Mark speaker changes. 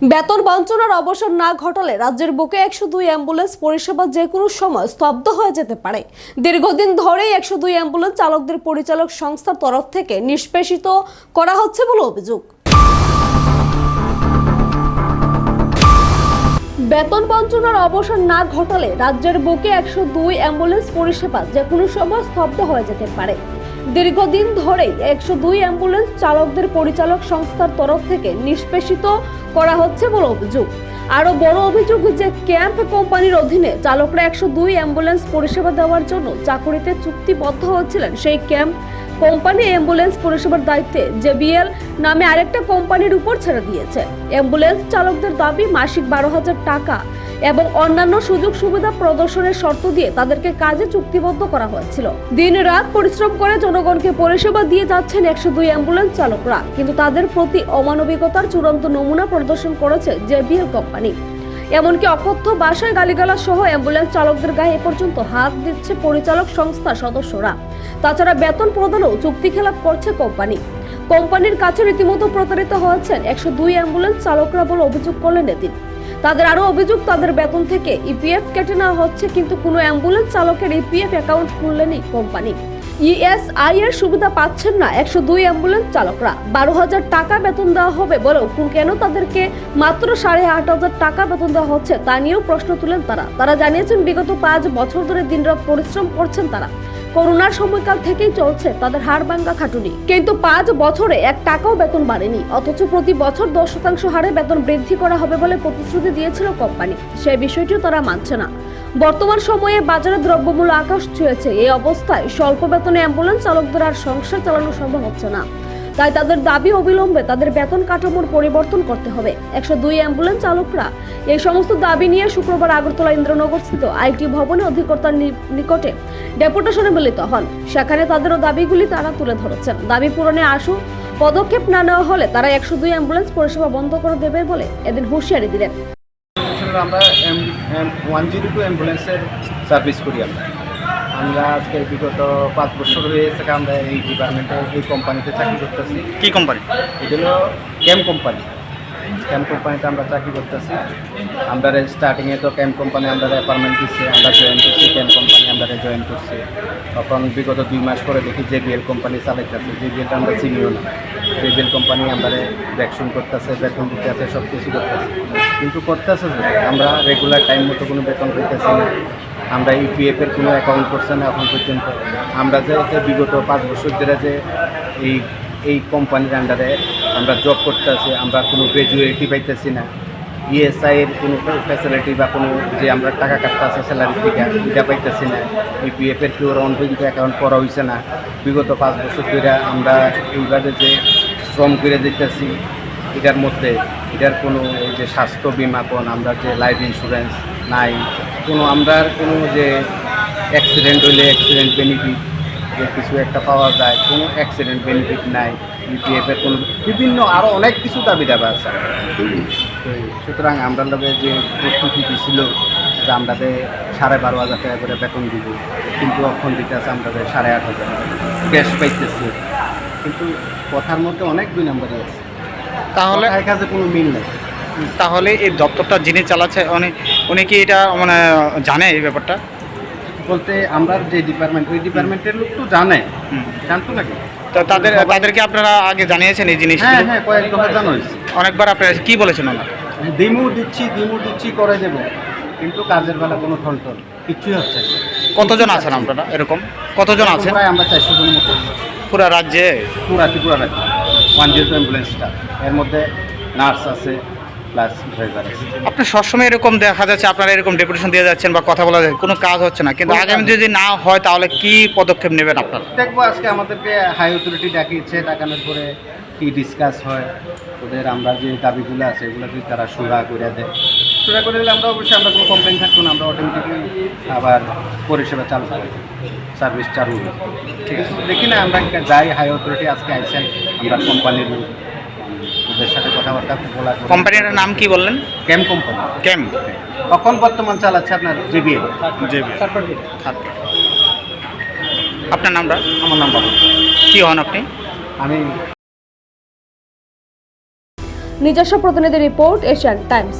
Speaker 1: বেতন বঞ্চনার অবসর না ঘটালে রাজ্যের বুকে একশো দুই অ্যাম্বুলেন্স পরিষেবা যে কোনো সময় স্তব্ধ হয়ে যেতে পারে। দীর্ঘদিন ধরেই একশো দুই অ্যাম্বুলেন্স চালকদের পরিচালক সংস্থার তরফ থেকে নিষ্পেষিত করা হচ্ছে বলে অভিযোগ। বেতন বঞ্চনার অবসর না ঘটালে রাজ্যের বুকে একশো দুই অ্যাম্বুলেন্স পরিষেবা যে কোনো সময় স্তব্ধ হয়ে যেতে পারে। দীর্ঘদিন ধরেই একশো দুই অ্যাম্বুলেন্স চালকদের পরিচালক সংস্থার তরফ থেকে নিষ্পেষিত করা হচ্ছে বলে অভিযোগ। আরও বড় অভিযোগ যে ক্যাম্প কোম্পানির অধীনে চালকরা একশো দুই অ্যাম্বুলেন্স পরিষেবা দেওয়ার জন্য চাকুরিতে চুক্তিবদ্ধ হচ্ছিলেন। সেই ক্যাম্প কোম্পানি অ্যাম্বুলেন্স পরিষেবার দায়িত্বে জেবিএল নামে আরেকটা কোম্পানির উপর ছেড়ে দিয়েছে। অ্যাম্বুলেন্স চালকদের দাবি, মাসিক বারো হাজার টাকা এবং অন্যান্য সুযোগ সুবিধা প্রদর্শনের শর্ত দিয়ে তাদেরকে কাজে চুক্তিবদ্ধ করা হয়েছিল। দিন রাত পরিশ্রম করে জনগণকে পরিষেবা দিয়ে যাচ্ছেন একশো দুই অ্যাম্বুলেন্স চালকরা, কিন্তু তাদের প্রতি অমানবিকতার চূড়ান্ত নমুনা প্রদর্শন করেছে জেবিএল কোম্পানি। এমনকি অকথ্য বাসায় গালিগালা সহ অ্যাম্বুলেন্স চালকদের গায়ে এ পর্যন্ত হাত দিচ্ছে পরিচালক সংস্থার সদস্যরা। তাছাড়া বেতন প্রদানও চুক্তি খেলাপ করছে কোম্পানি। কোম্পানির কাছে রীতিমতো প্রতারিত হয়েছেন একশো দুই অ্যাম্বুলেন্স চালকরা বলে অভিযোগ করলেন এদিন। তাদের আরও অভিযোগ, তাদের বেতন থেকে ইপিএফ কেটে নেওয়া হচ্ছে, কিন্তু কোনো অ্যাম্বুলেন্স চালকের ইপিএফ অ্যাকাউন্ট খুললেনি কোম্পানি। ইএসআই এর সুবিধা পাচ্ছেন না একশো দুই অ্যাম্বুলেন্স চালকরা। বারো হাজার টাকা বেতন দেওয়া হবে বলেও কেন তাদেরকে মাত্র সাড়ে আট হাজার টাকা বেতন দেওয়া হচ্ছে তা নিয়েও প্রশ্ন তুলেন তারা। তারা জানিয়েছেন, বিগত পাঁচ বছর ধরে দিনরাত পরিশ্রম করছেন তারা। করোনার সময়কাল থেকেই চলছে তাদের হার ভাঙ্গা খাটুনি। কিন্তু পাঁচ বছরে এক টাকাও বেতন বাড়েনি। অথচ প্রতি বছর দশ শতাংশ হারে বেতন বৃদ্ধি করা হবে বলে প্রতিশ্রুতি দিয়েছিল কোম্পানি। সেই বিষয়টিও তারা মানছে না। বর্তমান সময়ে বাজারে দ্রব্যমূল্য আকাশ ছুঁয়েছে। এই অবস্থায় স্বল্প বেতনে অ্যাম্বুলেন্স চালকদের আর সংসার চালানো সম্ভব হচ্ছে না। তাই তাদের দাবি অবিলম্বে তাদের বেতন কাঠামোর পরিবর্তন করতে হবে। একশো দুই অ্যাম্বুলেন্স চালকরা এই সমস্ত দাবি নিয়ে শুক্রবার আগরতলা ইন্দ্রনগর স্থিত আইটি ভবনে অধিকর্তার নিকটে ডেপুটেশনে মিলিত হন। সেখানে তাদেরও দাবিগুলি তারা তুলে ধরেছেন। দাবি পূরণে আসু পদক্ষেপ না নেওয়া হলে তারা একশো দুই অ্যাম্বুলেন্স পরিষেবা বন্ধ করে দেবে বলে এদিন হুঁশিয়ারি দিলেন।
Speaker 2: আমরা ওয়ান জিরো টু অ্যাম্বুলেন্সের সার্ভিস করি আমরা। আমরা আজকে বিগত পাঁচ বছর হয়েছে আমরা এই ডিপার্টমেন্টে এই কোম্পানিতে চাকরি করতেছি।
Speaker 3: কি কোম্পানি
Speaker 2: এটা হলো ক্যাম কোম্পানি ক্যাম কোম্পানিতে আমরা চাকরি করতেছি। আমরা স্টার্টিংয়ে তো ক্যাম কোম্পানি আমরা অ্যাপার্টমেন্ট দিচ্ছি আমরা জয়েন করছি ক্যাম কোম্পানি আমরা জয়েন করছি। তখন বিগত দুই মাস পরে দেখি যে জেবিএল কোম্পানি চালাইতেছে। জেবিএলটা আমরা চিনিও না। জেবিএল কোম্পানি আমরা দেখশন করতেছে বেতন দিতে আছে সব কিছু করতেছে। কিন্তু করতেছে আমরা রেগুলার টাইম মতো কোনো বেতন পেতেছি না। আমরা ইপিএফ এর কোনো অ্যাকাউন্ট করছে না এখন পর্যন্ত। আমরা যে বিগত পাঁচ বছর ধরে যে এই এই কোম্পানির আন্ডারে আমরা জব করতেছি, আমরা কোনো গ্র্যাজুয়েটি পাইতেছি না। ইএসআই এর কোনো ফ্যাসিলিটি বা কোনো যে আমরা টাকা কাটতে আছে স্যালারি থেকে, এটা পাইতেছি না। ইপিএফ এর কেউ অন পর্যন্ত অ্যাকাউন্ট করা হয়েছে না। বিগত পাঁচ বছর ধরে আমরা এইভাবে যে শ্রম করে দিতেছি এটার মধ্যে, এটার কোনো যে স্বাস্থ্য বিমা কোন, আমরা যে লাইফ ইন্স্যুরেন্স নাই। কোনো আমরা কোনো যে অ্যাক্সিডেন্ট হইলে অ্যাক্সিডেন্ট বেনিফিট যে কিছু একটা পাওয়া যায় কোনো অ্যাক্সিডেন্ট বেনিফিট নাই। ইপিএফের কোনো বিভিন্ন আরও অনেক কিছু দাবি দাবা আছে। সুতরাং আমরা লোকে যে প্রস্তুতি দিছিল যে আমরা সাড়ে বারো হাজার টাকা করে বেতন দিব কিন্তু অক্ষণ দিতে আছে আমরা সাড়ে আট হাজার। ক্যাশ পাইতেছি। কিন্তু কথার মধ্যে অনেক দুই নম্বরই আছে।
Speaker 3: তাহলে
Speaker 2: কথায় কাজে কোনো মিল নেই।
Speaker 3: তাহলে এই দপ্তরটা যিনি চালাচ্ছে উনি উনি কি এটা মানে জানে এই ব্যাপারটা?
Speaker 2: বলতে আমরা যে ডিপার্টমেন্ট ওই ডিপার্টমেন্টের লোক তো জানে। জানতো নাকি?
Speaker 3: তো তাদের তাদেরকে আপনারা আগে জানিয়েছেন এই জিনিসগুলো?
Speaker 2: হ্যাঁ হ্যাঁ কয়েক দফা জানো
Speaker 3: অনেকবার আপনারা কি বলেছেন ওনারা
Speaker 2: ডিমু দিচ্ছি ডিমু দিচ্ছি করে দেব। কিন্তু কাজের বেলা কোনো ফল টল কিচ্ছুই হচ্ছে
Speaker 3: কতজন আছেন আপনারা এরকম? কতজন আছেন?
Speaker 2: প্রায় আমরা চারশো জনের মতো।
Speaker 3: পুরো রাজ্যে?
Speaker 2: পুরা ত্রিপুরা রাজ্যে। ওয়ান জিরো অ্যাম্বুলেন্সটা এর মধ্যে নার্স আছে প্লাস ড্রাইভার
Speaker 3: আপনি সবসময় এরকম দেখা যাচ্ছে আপনারা এরকম ডেপুটেশন দিয়ে যাচ্ছেন বা কথা বলা যাচ্ছে কোনো কাজ হচ্ছে না। কিন্তু আগামী যদি না হয় তাহলে কি পদক্ষেপ নেবেন আপনারা?
Speaker 2: দেখব আজকে আমাদেরকে হাই অথরিটি ডাকিয়েছে ডাকানোর পরে কি ডিসকাস হয়। ওদের আমরা যে দাবিগুলো আছে এগুলো যদি তারা সুরা করে দেয়। সুরা করে দিলে আমরা অবশ্যই আমরা কোনো কমপ্লেন থাকব না আমরা অটোমেটিকলি আবার পরিষেবা চালু করব সার্ভিস চালু হবে। ঠিক আছে? দেখি না আমরা যাই হাই অথরিটি আজকে আইসেন আমরা কোম্পানির ওদের সাথে কথাবার্তা বলা
Speaker 3: কোম্পানিটার নাম কি বললেন?
Speaker 2: ক্যাম কোম্পানি
Speaker 3: ক্যাম
Speaker 2: কখন বর্তমান চালাচ্ছে আপনার জেবিএল
Speaker 3: আপনার নামটা
Speaker 2: আমার নাম বাবু।
Speaker 3: কি হন আপনি?
Speaker 2: আমি
Speaker 1: নিজস্ব প্রতিনিধি রিপোর্ট এশিয়ান টাইমস।